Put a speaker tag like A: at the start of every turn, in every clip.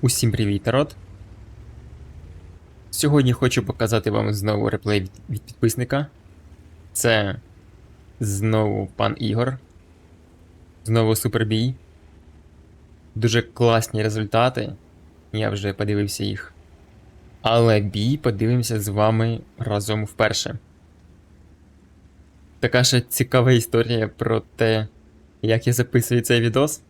A: Усім привіт, народ! Сьогодні хочу показати вам знову реплей від, від підписника. Це знову пан Ігор. Знову супербій. Дуже класні результати. Я вже подивився їх. Але бій подивимося з вами разом вперше. Така ще цікава історія про те, як я записую цей відос.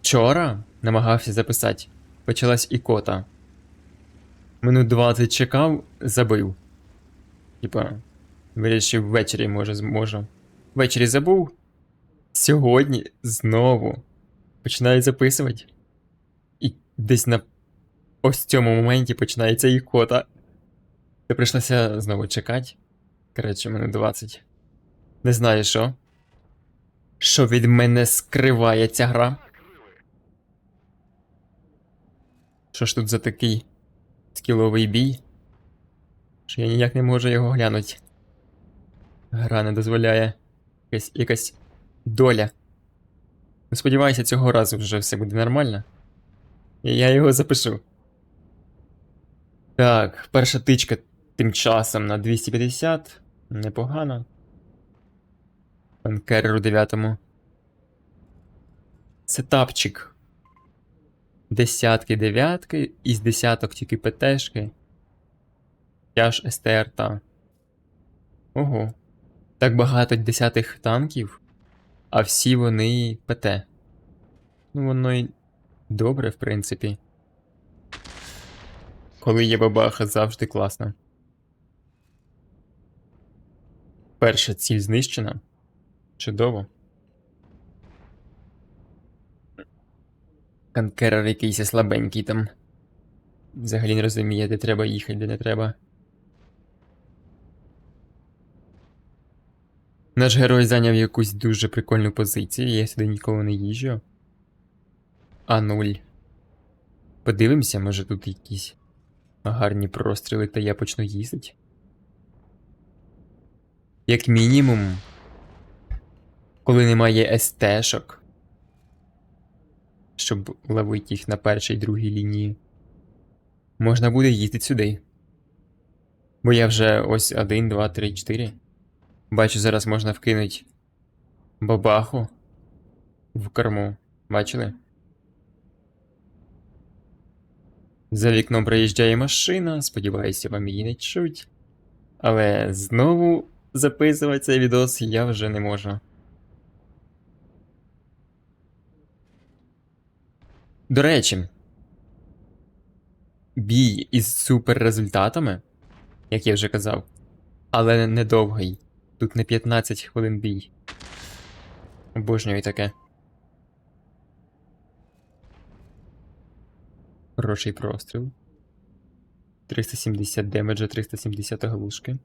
A: Вчора намагався записати. Почалась ікота. Минут 20 чекав, забив. Типа, вирішив ввечері, може, зможу. Ввечері забув. Сьогодні знову починаю записувати. І десь на ось цьому моменті починається ікота. То прийшлося знову чекати. Коротше, минут 20. Не знаю що. Що від мене скриває ця гра. Що ж тут за такий скіловий бій? Що я ніяк не можу його глянути. Гра не дозволяє. Якась, якась доля. Ну, Сподіваюся, цього разу вже все буде нормально. І я його запишу. Так, перша тичка тим часом на 250. Непогано. Панкерер у дев'ятому. Сетапчик. Десятки, дев'ятки, із десяток тільки ПТшки. Тяж СТР та. Ого. Так багато десятих танків, а всі вони ПТ. Ну, воно й добре, в принципі. Коли є бабаха, завжди класно. Перша ціль знищена. Чудово. Канкерер якийсь слабенький там. Взагалі не розуміє, де треба їхати, де не треба. Наш герой зайняв якусь дуже прикольну позицію, я сюди ніколи не їжджу. А нуль. Подивимося, може тут якісь гарні простріли, та я почну їздити. Як мінімум, коли немає СТ-шок, щоб ловити їх на першій другій лінії, можна буде їздити сюди. Бо я вже ось 1, 2, 3, 4. Бачу, зараз можна вкинути бабаху в корму. Бачили? За вікном проїжджає машина, сподіваюся, вам її не чуть. Але знову записувати цей відос я вже не можу. До речі, бій із супер результатами, як я вже казав, але недовгий. Тут не 15 хвилин бій. Обожнюю таке. Хороший простріл. 370 демеджа, 370 оглушки.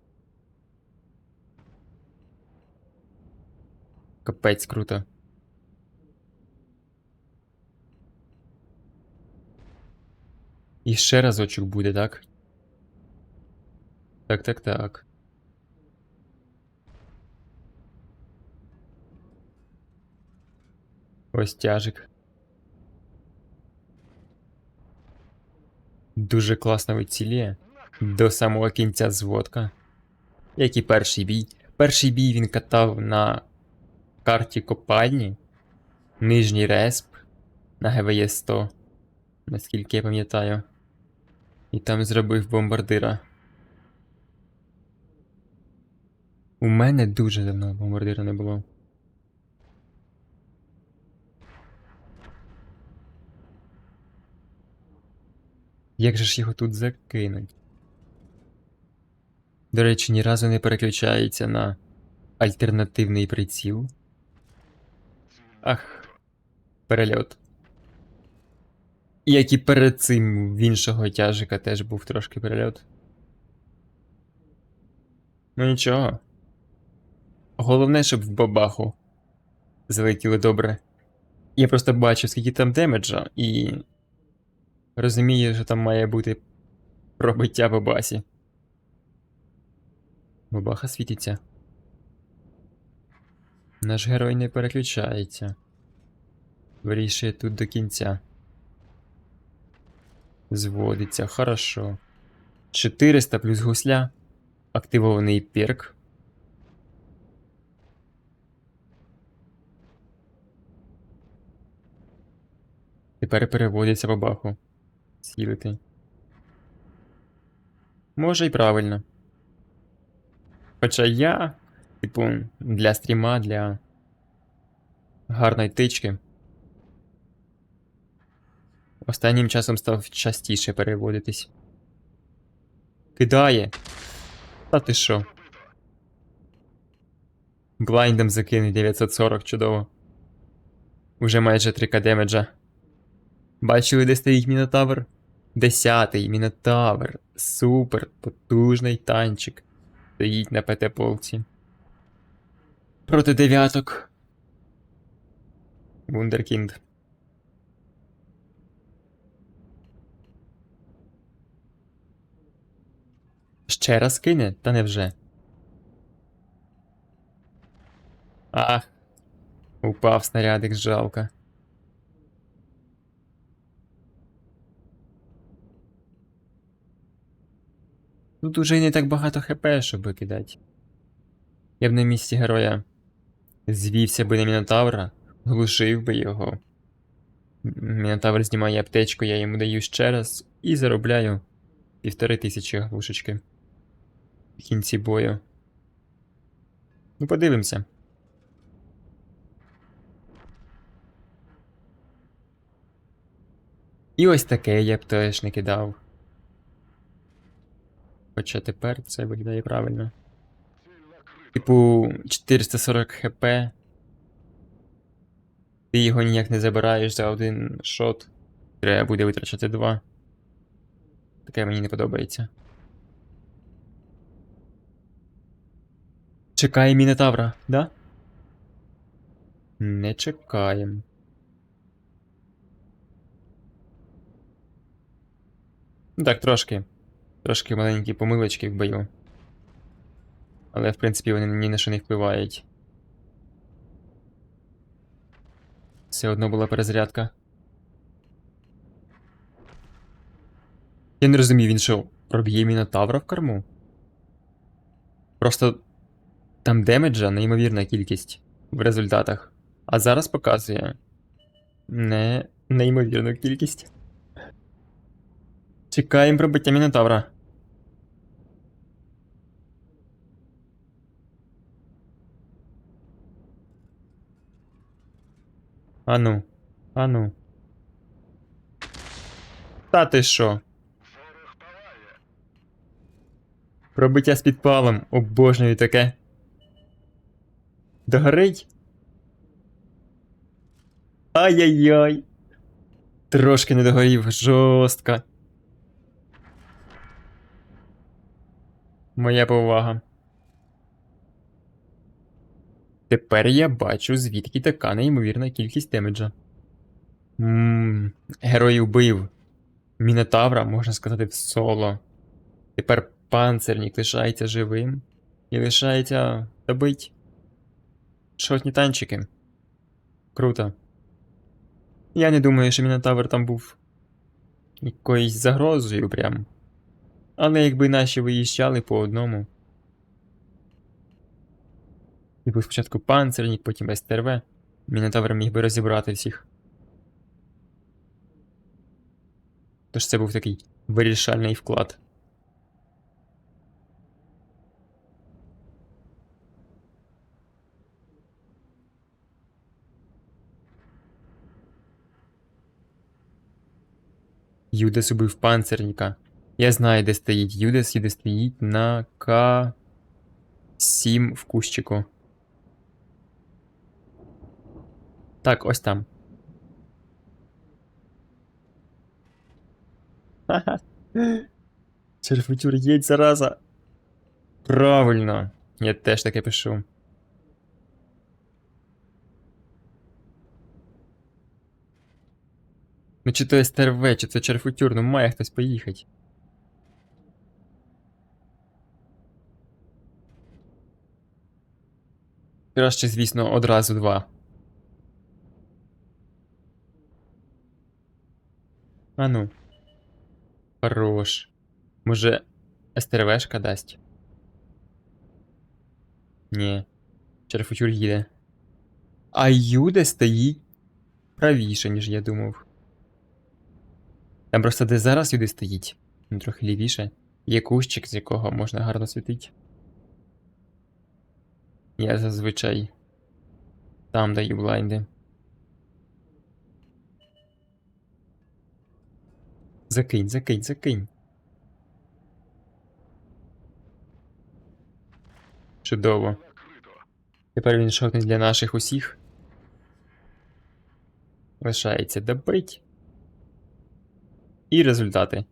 A: Капець круто. І ще разочок буде, так? Так, так, так. Ось тяжик. Дуже класно вицілює. До самого кінця зводка. Як і перший бій. Перший бій він катав на карті копальні. Нижній респ на ГВЄ 100. Наскільки я пам'ятаю. І там зробив бомбардира. У мене дуже давно бомбардира не було. Як же ж його тут закинуть? До речі, ні разу не переключається на альтернативний приціл. Ах, перельот. Як і перед цим в іншого тяжика теж був трошки перельот. Ну нічого. Головне, щоб в бабаху залетіли добре. Я просто бачу, скільки там демеджа, і розумію, що там має бути пробиття бабасі. Бабаха світиться. Наш герой не переключається. Вирішує тут до кінця. Зводиться, хорошо. 400 плюс гусля. Активований перк. Тепер переводиться в баху. Сілити. Може й правильно. Хоча я, типу, для стріма, для гарної тички. Останнім часом став частіше переводитись. Кидає. Та ти що? Блайндом закинув 940, чудово. Уже майже 3к демеджа. Бачили, де стоїть Мінотавр? Десятий Мінотавр. Супер, потужний танчик. Стоїть на ПТ полці. Проти дев'яток. Вундеркінд. Ще раз кине, та невже. Ах. Упав снарядик, жалко. Тут уже не так багато хп, щоб кидати. Я б на місці героя звівся би на Мінотавра, глушив би його. Мінотавр знімає аптечку, я йому даю ще раз і заробляю півтори тисячі глушечки в кінці бою. Ну, подивимося. І ось таке я б теж не кидав. Хоча тепер це виглядає правильно. Типу, 440 хп. Ти його ніяк не забираєш за один шот. Треба буде витрачати два. Таке мені не подобається. Чекає Мінотавра, да? Не чекаємо. Так, трошки. Трошки маленькі помилочки в бою. Але, в принципі, вони ні на що не впливають. Все одно була перезарядка. Я не розумію, він що, проб'є Мінотавра в корму? Просто там демеджа неймовірна кількість в результатах. А зараз показує не неймовірну кількість. Чекаємо пробиття Мінотавра. Ану, ану. Та ти що? Пробиття з підпалом, обожнюю таке. Догорить? Ай-яй-яй. Трошки не догорів, жорстко. Моя повага. Тепер я бачу, звідки така неймовірна кількість демеджа. Ммм, герой убив. Мінотавра, можна сказати, в соло. Тепер панцирник лишається живим і лишається добить шотні танчики. Круто. Я не думаю, що Мінотавр там був якоюсь загрозою прям. Але якби наші виїжджали по одному. Типу спочатку панцирник, потім СТРВ. Мінотавр міг би розібрати всіх. Тож це був такий вирішальний вклад. Юдес убив панцирника. Я знаю, де стоїть Юдес, Юдес стоїть на К7 в кущику. Так, ось там. Ха-ха. Черфутюр, їдь, зараза. Правильно. Я теж таке пишу. Ну чи то СТРВ, чи це черфутюр, ну має хтось поїхати. Краще, звісно, одразу два. А ну. Хорош. Може, СТРВшка дасть? Ні. Черфутюр їде. А Юде стоїть правіше, ніж я думав. Там просто де зараз Юде стоїть. Він трохи лівіше. Є кущик, з якого можна гарно світити. Я зазвичай там даю блайнди. Закинь, закинь, закинь. Чудово. Тепер він шотний для наших усіх. Лишається добить. І результати.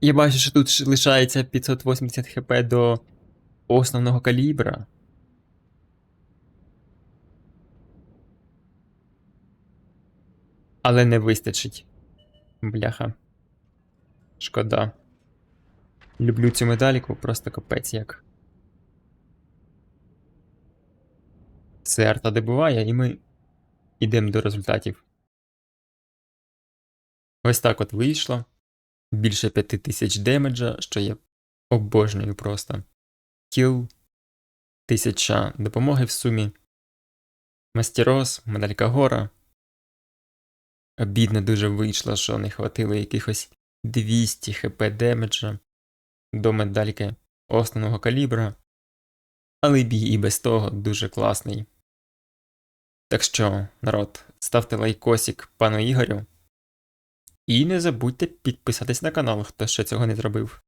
A: Я бачу, що тут лишається 580 хп до основного калібра. Але не вистачить. Бляха. Шкода. Люблю цю медальку, просто капець як. Все арта добиває, і ми йдемо до результатів. Ось так от вийшло. Більше 5000 демеджа, що я обожнюю просто. Кіл, 1000 допомоги в сумі. Мастерос, медалька гора. Обідно дуже вийшло, що не хватило якихось 200 хп демеджа до медальки основного калібра. Але бій і без того дуже класний. Так що, народ, ставте лайкосик пану Ігорю. І не забудьте підписатись на канал, хто ще цього не зробив.